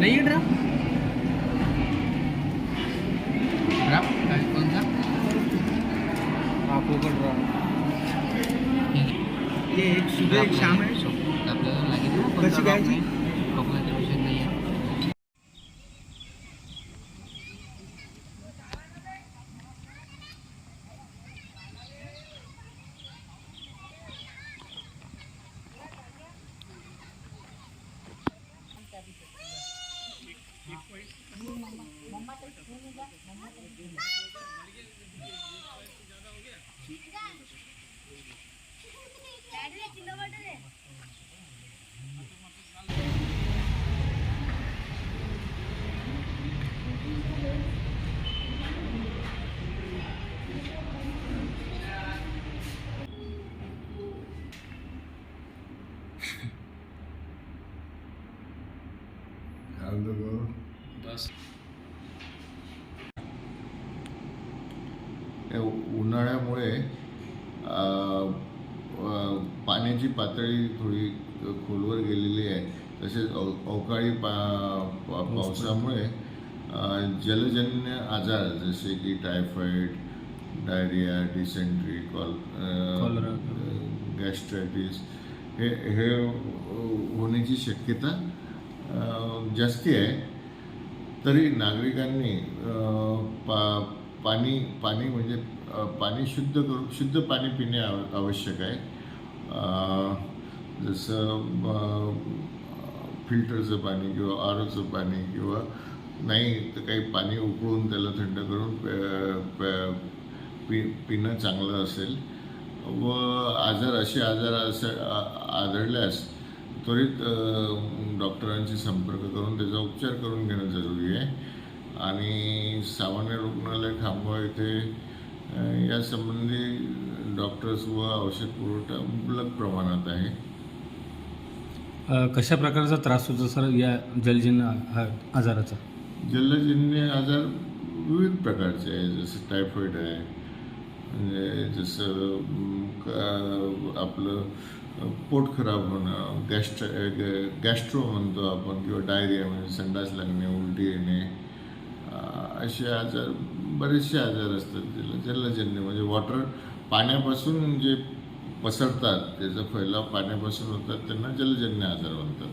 नाही ड्राफ ड्राफ काय कोणता हा कोकण ड्राफ ये एक सुबह एक शाम है आपल्याला लागेल कशी घ्यायची? या उन्हाळ्यामुळे अ, पाण्याची पातळी थोडी खोलवर गेलेली आहे. तसेच अव अवकाळी पा पावसामुळे जलजन्य आजार जसे की टायफॉईड डायरिया डिसेंट्री कॉल कॉलरा. गॅस्ट्रायटिस हे हे होण्याची शक्यता जास्ती आहे. तरी नागरिकांनी पा पाणी पाणी म्हणजे पाणी शुद्ध करून शुद्ध पाणी पिणे आव आवश्यक आहे. जसं फिल्टरचं पाणी किंवा आर ओचं पाणी किंवा नाही तर काही पाणी उकळून त्याला थंड करून प- पि पिणं चांगलं असेल. व आजार असे आजार असे आ- आढळल्यास त्वरित डॉक्टरांशी संपर्क करून त्याचा उपचार करून घेणं जरुरी आहे. आणि सामान्य रुग्णालय खामगाव येथे यासंबंधी डॉक्टर्स व औषध पुरवठा मुबलक प्रमाणात आहे. कशा प्रकारचा त्रास होतो सर या जलजन्य आजाराचा? जलजन्य आजार विविध प्रकारचे आहे जसं टायफॉईड आहे. म्हणजे जसं आपलं पोट खराब होणं गॅस्ट्र गॅस्ट्रो म्हणतो आपण किंवा डायरिया म्हणजे संडास लागणे उलटी येणे असे आजार बरेचसे आजार असतात. त्याला जलजन्य म्हणजे वॉटर पाण्यापासून जे पसरतात त्याचा फैलाव पाण्यापासून होतात त्यांना जलजन्य आजार म्हणतात.